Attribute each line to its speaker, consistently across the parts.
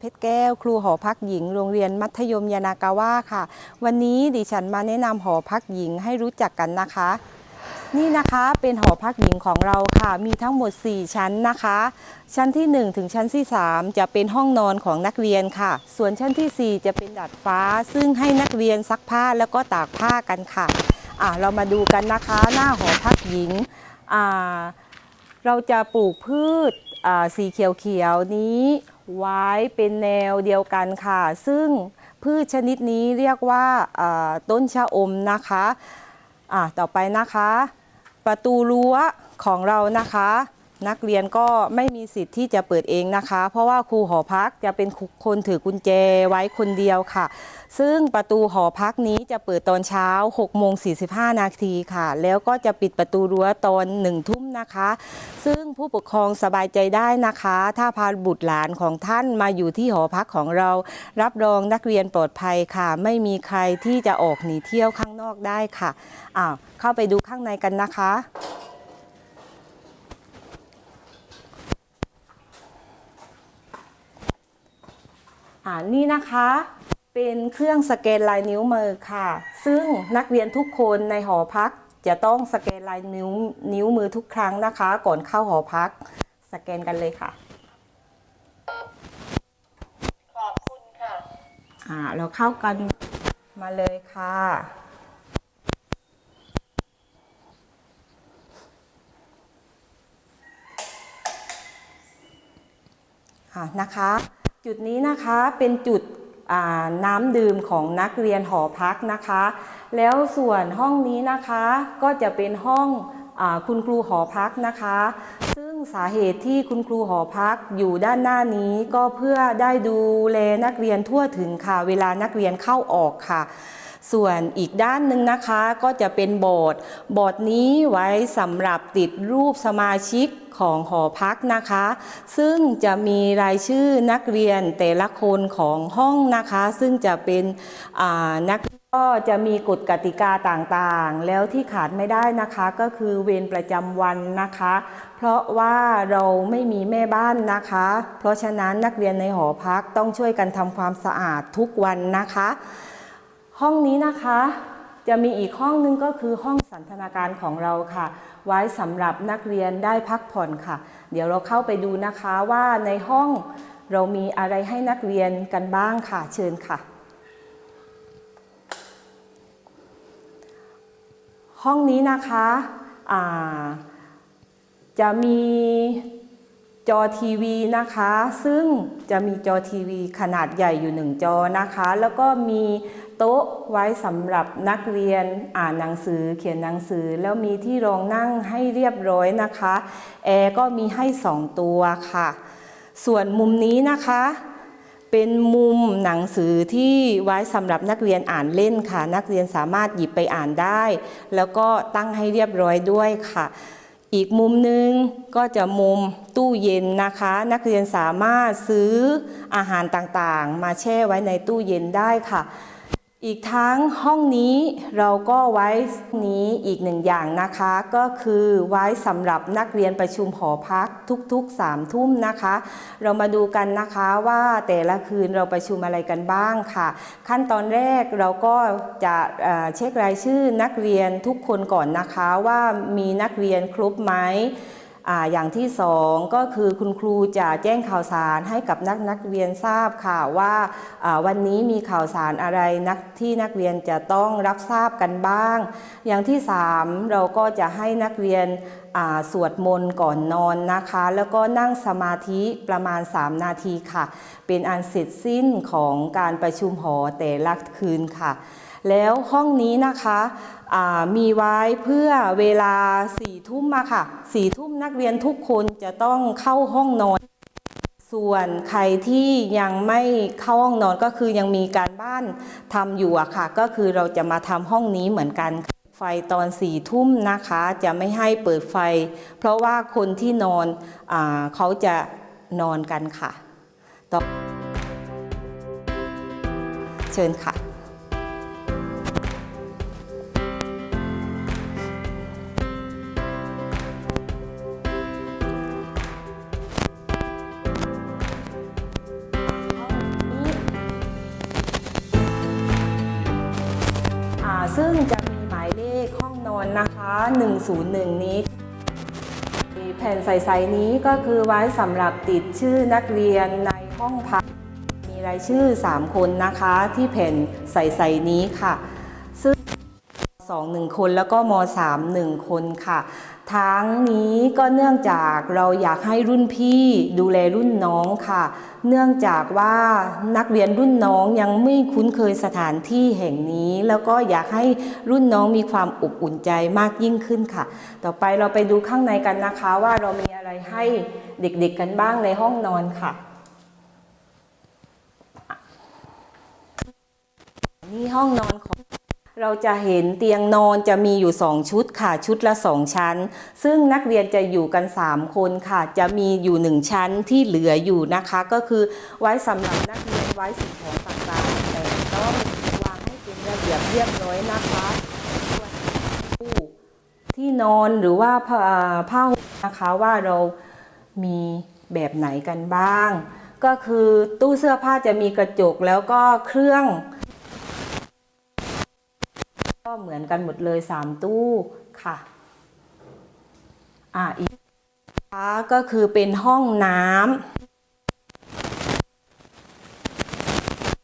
Speaker 1: เพชรแก้ว ครูหอพักหญิง โรงเรียนมัธยมยานากาวะค่ะ วันนี้ดิฉันมาแนะนำหอพักหญิงให้รู้จักกันนะคะ นี่นะคะเป็นหอพักหญิงของเราค่ะ มีทั้งหมด 4 ชั้นนะคะ ชั้นที่ 1 ถึงชั้นที่ 3 จะเป็นห้องนอนของนักเรียนค่ะ ส่วนชั้นทีสี่4 จะเป็นดาดฟ้า ซึ่งให้นักเรียนซักผ้าแล้วก็ตากผ้ากันค่ะอะเรามาดูกันนะคะหน้าหอพักหญิงอ่าเราจะปลูกพืชอ่าสีเขียวๆนี้ ไว้เป็นแนวเดียวกันค่ะ ซึ่งพืชชนิดนี้เรียกว่าต้นชะอมนะคะะต่อไปนะคะ ประตูรั้วของเรานะคะ นักเรียนก็ไม่มีสิทธิ์ที่จะเปิดเองนะคะ เพราะว่าครูหอพักจะเป็นคนถือกุญแจไว้คนเดียวค่ะ ซึ่งประตูหอพักนี้จะเปิดตอนเช้า6โมง45 นาทีค่ะ แล้วก็จะปิดประตูรั้วตอน1ทุ่มนะคะ ซึ่งผู้ปกครองสบายใจได้นะคะ ถ้าพาบุตรหลานของท่านมาอยู่ที่หอพักของเรา รับรองนักเรียนปลอดภัยค่ะ ไม่มีใครที่จะออกหนีเที่ยวข้างนอกได้ค่ะอ้าวเข้าไปดูข้างในกันนะคะอ่านี่นะคะ เป็นเครื่องสแกนลายนิ้วมือค่ะ ซึ่งนักเรียนทุกคนในหอพัก จะต้องสแกนลายนิ้วนิ้วมือทุกครั้งนะคะ ก่อนเข้าหอพัก สแกนกันเลยค่ะ
Speaker 2: ขอบคุณค่ะ
Speaker 1: อ่า เราเข้ากันมาเลยค่ะอ่านะคะ จุดนี้นะคะเป็นจุดอ่า น้ำดื่มของนักเรียนหอพักนะคะ แล้วส่วนห้องนี้นะคะก็จะเป็นห้องอคุณครูหอพักนะคะ ซึ่งสาเหตุที่คุณครูหอพักอยู่ด้านหน้านี้ก็เพื่อได้ดูแลนักเรียนทั่วถึงค่ะ เวลานักเรียนเข้าออกค่ะ ส่วนอีกด้านหนึ่งนะคะก็จะเป็นบอร์ด บอร์ดนี้ไว้สำหรับติดรูปสมาชิก ของหอพักนะคะ ซึ่งจะมีรายชื่อนักเรียนแต่ละคนของห้องนะคะ ซึ่งจะเป็นนักก็จะมีกฎกติกาต่างๆ แล้วที่ขาดไม่ได้นะคะก็คือเวรประจำวันนะคะ เพราะว่าเราไม่มีแม่บ้านนะคะ เพราะฉะนั้นนักเรียนในหอพักต้องช่วยกันทำความสะอาดทุกวันนะคะ ห้องนี้นะคะ จะมีอีกห้องนึงก็คือห้องสันทนาการของเราค่ะ ไว้สำหรับนักเรียนได้พักผ่อนค่ะ เดี๋ยวเราเข้าไปดูนะคะว่าในห้องเรามีอะไรให้นักเรียนกันบ้างค่ะ เชิญค่ะ ห้องนี้นะคะจะมี จอทีวีนะคะ ซึ่งจะมีจอทีวีขนาดใหญ่อยู่หนึ่งจอนะคะ แล้วก็มีโต๊ะไว้สำหรับนักเรียนอ่านหนังสือเขียนหนังสือ แล้วมีที่รองนั่งให้เรียบร้อยนะคะแอร์ก็มีให้สองตัวค่ะ ส่วนมุมนี้นะคะ เป็นมุมหนังสือที่ไว้สำหรับนักเรียนอ่านเล่นค่ะ นักเรียนสามารถหยิบไปอ่านได้ แล้วก็ตั้งให้เรียบร้อยด้วยค่ะ อีกมุมหนึงก็จะมุมตู้เย็นนะคะ นักเรียนสามารถซื้ออาหารต่างๆ มาแช่ไว้ในตู้เย็นได้ค่ะ อีกทั้งห้องนี้เราก็ไว้นี้อีกหนึ่งอย่างนะคะ ก็คือไว้สำหรับนักเรียนประชุมหอพักทุกๆ3ามทุ่มนะคะ เรามาดูกันนะคะว่าแต่ละคืนเราประชุมอะไรกันบ้างค่ะ ขั้นตอนแรกเราก็จะเอ่อเช็ครายชื่อนักเรียนทุกคนก่อนนะคะว่ามีนักเรียนครบไหม อย่างที่สองก็คือคุณครูจะแจ้งข่าวสารให้กับนักนักเรียนทราบค่ะว่าวันนี้มีข่าวสารอะไรนักที่นักเรียนจะต้องรับทราบกันบ้าง อย่างที่สามเราก็จะให้นักเรียนสวดมนต์ก่อนนอนนะคะ แล้วก็นั่งสมาธิประมาณ 3 นาทีค่ะ เป็นอันเสร็จสิ้นของการประชุมหอแต่ละคืนค่ะ แล้วห้องนี้นะคะมีไว้เพื่อเวลาสี่ทุ่มมาค่ะสี่ทุ่มนักเรียนทุกคนจะต้องเข้าห้องนอน ส่วนใครที่ยังไม่เข้าห้องนอนก็คือยังมีการบ้านทำอยู่อะค่ะ ก็คือเราจะมาทำห้องนี้เหมือนกันไฟตอนสี่ทุ่มนะคะจะไม่ให้เปิดไฟ เพราะว่าคนที่นอนอเขาจะนอนกันค่ะต่อเชิญค่ะ ซึ่งจะมีหมายเลขห้องนอนนะคะ 101 นี้ แผ่นใสๆนี้ก็คือไว้สำหรับติดชื่อนักเรียนในห้องพัก มีรายชื่อ 3 คนนะคะที่แผ่นใสๆนี้ค่ะ ซึ่ง 2 1 คนแล้วก็ม 3 1 คนค่ะ ทั้งนี้ก็เนื่องจากเราอยากให้รุ่นพี่ดูแลรุ่นน้องค่ะ เนื่องจากว่านักเรียนรุ่นน้องยังไม่คุ้นเคยสถานที่แห่งนี้ แล้วก็อยากให้รุ่นน้องมีความอบอุ่นใจมากยิ่งขึ้นค่ะ ต่อไปเราไปดูข้างในกันนะคะว่าเรามีอะไรให้เด็กๆกันบ้างในห้องนอนค่ะนี่ห้องนอนของ เราจะเห็นเตียงนอนจะมีอยู่ 2 ชุดค่ะชุดละ 2 ชั้น ซึ่งนักเรียนจะอยู่กัน 3 คนค่ะ จะมีอยู่ 1 ชั้นที่เหลืออยู่นะคะ ก็คือไว้สำหรับนักเรียนไว้สิ่งของต่างๆแต่ต้องวางให้เป็นระเบียบเรียบร้อยนะคะส่วนตู้ที่นอนหรือว่าผ้าห่มนะคะว่าเรามีแบบไหนกันบ้าง ก็คือตู้เสื้อผ้าจะมีกระจกแล้วก็เครื่อง ก็เหมือนกันหมดเลย 3 ตู้ค่ะอ่าอีกนะคะก็คือเป็นห้องน้ำ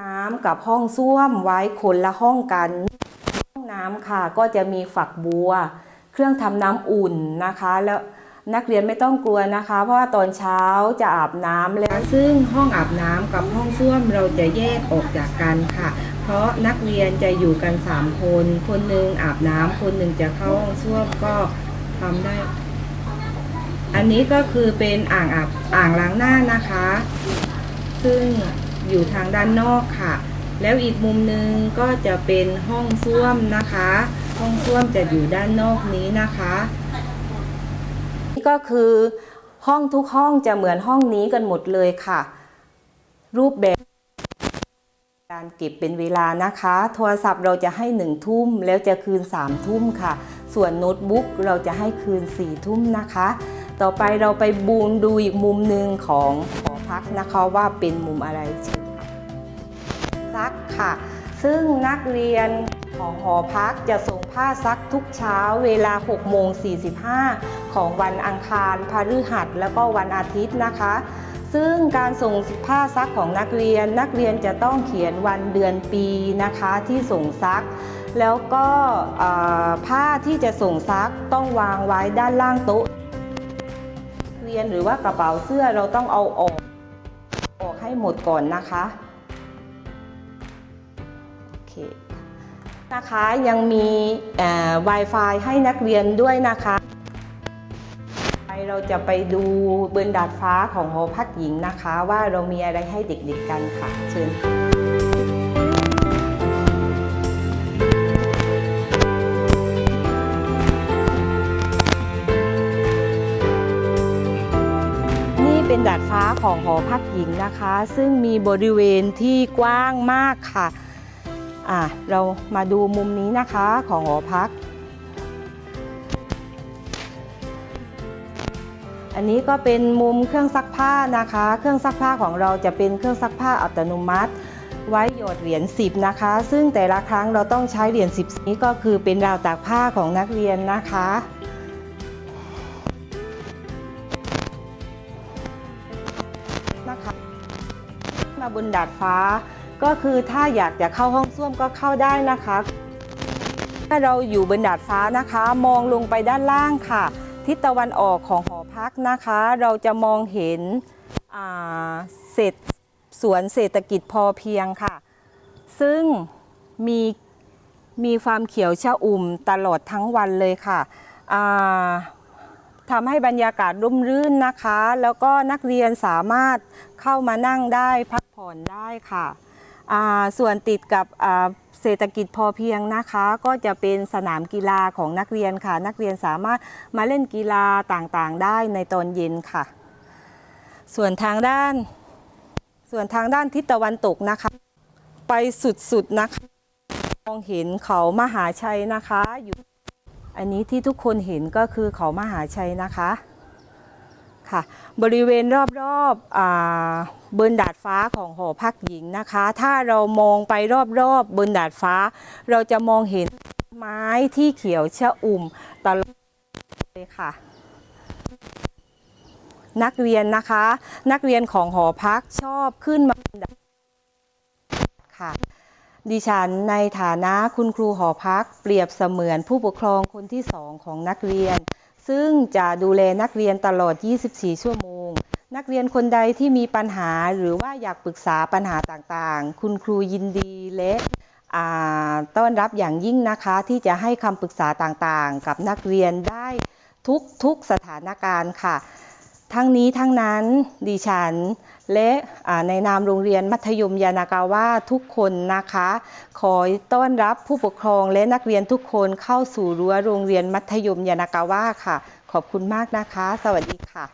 Speaker 1: น้ำกับห้องส้วมไว้คนละห้องกัน ห้องน้ำค่ะก็จะมีฝักบัว เครื่องทำน้ำอุ่นนะคะ แล้วนักเรียนไม่ต้องกลัวนะคะ เพราะว่าตอนเช้าจะอาบน้ำแล้วซึ่งห้องอาบน้ำกับห้องส้วมเราจะแยกออกจากกันค่ะ เพราะนักเรียนจะอยู่กัน 3 คน คนหนึ่งอาบน้ำคนหนึ่งจะเข้าห้องส้วมก็ทำได้ อันนี้ก็คือเป็นอ่างอาบอ่างล้างหน้านะคะ ซึ่งอยู่ทางด้านนอกค่ะ แล้วอีกมุมหนึ่งก็จะเป็นห้องส้วมนะคะ ห้องส้วมจะอยู่ด้านนอกนี้นะคะนี่ก็คือห้องทุกห้องจะเหมือนห้องนี้กันหมดเลยค่ะ รูปแบบ การเก็บเป็นเวลานะคะ โทรศัพท์เราจะให้1ทุ่มแล้วจะคืน3ทุ่มค่ะ ส่วนโน้ตบุ๊กเราจะให้คืน4ทุ่มนะคะ ต่อไปเราไปบูนดูอีกมุมหนึ่งของหอพักนะคะว่าเป็นมุมอะไรเชิญซักค่ะ ซึ่งนักเรียนของหอพักจะส่งผ้าซักทุกเช้าเวลา6โมง45 ของวันอังคารพฤหัสแล้วก็วันอาทิตย์นะคะ ซึ่งการส่งผ้าซักของนักเรียน นักเรียนจะต้องเขียนวันเดือนปีนะคะที่ส่งซัก แล้วก็ผ้าที่จะส่งซักต้องวางไว้ด้านล่างโต๊ะเรียนหรือว่ากระเป๋าเสื้อเราต้องเอาออกออกให้หมดก่อนนะคะโอเคนะคะยังมี Wi-Fi ให้นักเรียนด้วยนะคะ จะไปดูบนดาดฟ้าของหอพักหญิงนะคะ ว่าเรามีอะไรให้เด็กๆกันค่ะ เชิญค่ะนี่เป็นดาดฟ้าของหอพักหญิงนะคะ ซึ่งมีบริเวณที่กว้างมากค่ะอะเรามาดูมุมนี้นะคะของหอพัก อันนี้ก็เป็นมุมเครื่องซักผ้านะคะ เครื่องซักผ้าของเราจะเป็นเครื่องซักผ้าอัตโนมัติ ไว้หยดเหรียญ10 นะคะ ซึ่งแต่ละครั้งเราต้องใช้เหรียญ10 นี้ก็คือเป็นราวตากผ้าของนักเรียนนะคะ นะคะ มาบนดาดฟ้า ก็คือถ้าอยากจะเข้าห้องส้วมก็เข้าได้นะคะ ถ้าเราอยู่บนดาดฟ้านะคะ มองลงไปด้านล่างค่ะ ทิศตะวันออกของหอพักนะคะ เราจะมองเห็นเศษสวนเศรษฐกิจพอเพียงค่ะ ซึ่งมีมีความเขียวชอุ่มตลอดทั้งวันเลยค่ะทำให้บรรยากาศร่มรื่นนะคะ แล้วก็นักเรียนสามารถเข้ามานั่งได้พักผ่อนได้ค่ะ ส่วนติดกับเศรษฐกิจพอเพียงนะคะ ก็จะเป็นสนามกีฬาของนักเรียนค่ะ นักเรียนสามารถมาเล่นกีฬาต่างๆ ได้ในตอนเย็นค่ะ ส่วนทางด้าน ส่วนทางด้านทิศตะวันตกนะคะ ไปสุดๆนะคะมองเห็นเขามหาชัยนะคะอยู่อันนี้ที่ทุกคนเห็นก็คือเขามหาชัยนะคะ ค่ะบริเวณรอบๆอ่าบนดาดฟ้าของหอพักหญิงนะคะ ถ้าเรามองไปรอบๆบนดาดฟ้า เราจะมองเห็นไม้ที่เขียวชะอุ่มตลอดเลยค่ะ นักเรียนนะคะ นักเรียนของหอพักชอบขึ้นมาค่ะดิฉันในฐานะคุณครูหอพัก เปรียบเสมือนผู้ปกครองคนที่สองของนักเรียน ซึ่งจะดูแลนักเรียนตลอด 24 ชั่วโมง นักเรียนคนใดที่มีปัญหาหรือว่าอยากปรึกษาปัญหาต่างๆ คุณครูยินดีและต้อนรับอย่างยิ่งนะคะที่จะให้คำปรึกษาต่างๆ กับนักเรียนได้ทุกทุกสถานการณ์ค่ะ ทั้งนี้ทั้งนั้นดิฉัน และในนามโรงเรียนมัธยมยานากาว่าทุกคนนะคะ ขอต้อนรับผู้ปกครองและนักเรียนทุกคนเข้าสู่รั้วโรงเรียนมัธยมยานากาว่าค่ะ ขอบคุณมากนะคะ สวัสดีค่ะ